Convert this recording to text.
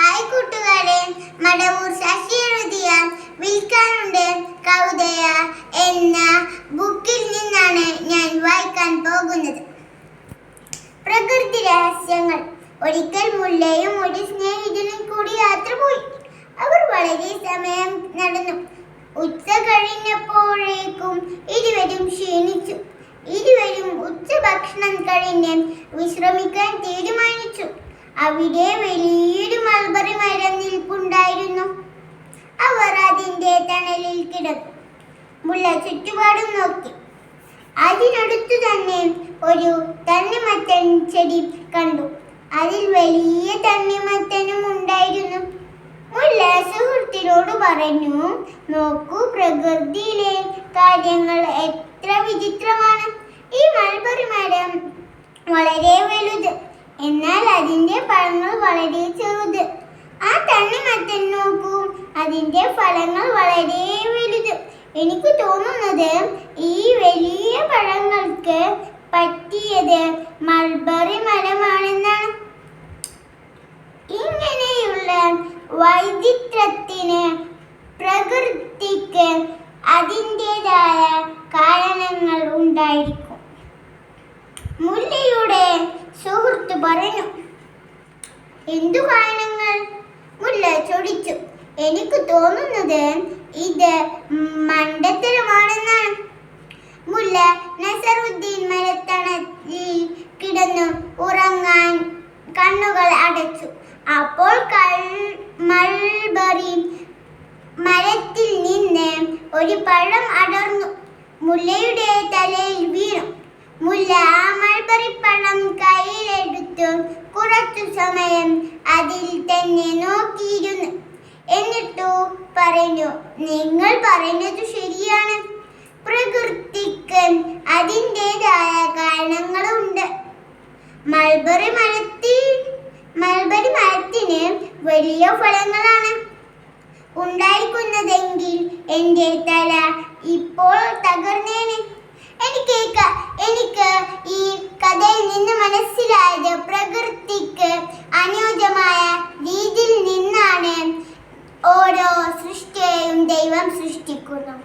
Hi കൂട്ടുകാരെ മടവൂർ ശശി എഴുതിയ വിൽക്കാനുണ്ട് കൗതയ എന്ന ബുക്കിൽ നിന്നാണ് ഞാൻ വായിക്കാൻ പോകുന്നത്. പ്രകൃതി രഹസ്യങ്ങൾ. ഒരിക്കൽ മുല്ലയും ഒരു സ്നേഹിതനും കൂടി യാത്ര പോയി. അവർ വളരെ സമയം നടന്നു. ഉച്ച കഴിഞ്ഞപ്പോഴേക്കും ഇരുവരും ക്ഷീണിച്ചു. ഇരുവരും ഉച്ചഭക്ഷണം കഴിഞ്ഞ് വിശ്രമിക്കാൻ തീരുമാനിച്ചു. അവിടെ വലിയൊരു മൾബറി മരം നിൽപ്പുണ്ടായിരുന്നു. അവർ അതിന്റെ തണലിൽ കിടന്നു മുല്ല ചുറ്റുപാടും നോക്കി. അതിനടുത്തു തന്നെ ഒരു തണ്ണിമത്തൻ ചെടി കണ്ടു. അതിൽ വലിയ തണ്ണിമത്തനും ഉണ്ടായിരുന്നു. മുല്ല സുഹൃത്തിനോട് പറഞ്ഞു നോക്കൂ പ്രകൃതിയിലെ കാര്യങ്ങൾ എത്ര വിചിത്രമാണ്. ഈ മൾബറി മരം വളരെ വലുത്. എന്നാൽ അതിന്റെ പഴങ്ങൾ വളരെ ചെറുത്. ആ തണ്ണിമത്തൻ നോക്കൂ. അതിന്റെ ഫലങ്ങൾ വളരെ വലുത്. എനിക്ക് തോന്നുന്നത് ഈ വലിയ പഴങ്ങൾക്ക് പറ്റിയത് മൾബറി മരമാണെന്നാണ്. ഇങ്ങനെയുള്ള വൈചിത്രത്തിന് പ്രകൃതിക്ക് അതിന്റെതായ കാരണങ്ങൾ ഉണ്ടായിരിക്കും. മുല്ലയുടെ സുഹൃത്ത് പറഞ്ഞു. എന്തു കാരണങ്ങൾ? മുല്ല ചോദിച്ചു. എനിക്ക് തോന്നുന്നത് ഇത് മണ്ടത്തരമാണെന്നാണ്. മുല്ല നസറുദ്ദീൻ മരത്തണത്തിൽ കിടന്നു ഉറങ്ങാൻ കണ്ണുകൾ അടച്ചു. അപ്പോൾ കൾ- മൾബറി മരത്തിൽ നിന്ന് ഒരു പഴം അടർന്നു. മുല്ലയുടെ തലയിൽ വീണു. മുല്ല ആ മൾബറി പഴം കയ്യിലെടുത്തു. കുറച്ചു സമയം അതിൽ തന്നെ നോക്കിയിരുന്നു. എന്നിട്ടു പറഞ്ഞു നിങ്ങൾ പറഞ്ഞത് ശരിയാണ്. പ്രകൃതിക്ക് അതിന്റെതായ കാരണങ്ങളുണ്ട്. മൾബറി മരത്തിൽ മൾബറി മരത്തിന് വലിയ ഫലങ്ങളാണ് ഉണ്ടായിരിക്കുന്നതെങ്കിൽ എന്റെ തല ഇപ്പോൾ തകർന്നേനെ എനിക്ക് ക- എനിക്ക് ഈ കഥയിൽ നിന്ന് മനസ്സിലായത് പ്രകൃതിക്ക് അനുയോജ്യമായ രീതിയിൽ നിന്നാണ് ഓരോ സൃഷ്ടിയെയും ദൈവം സൃഷ്ടിക്കുന്നു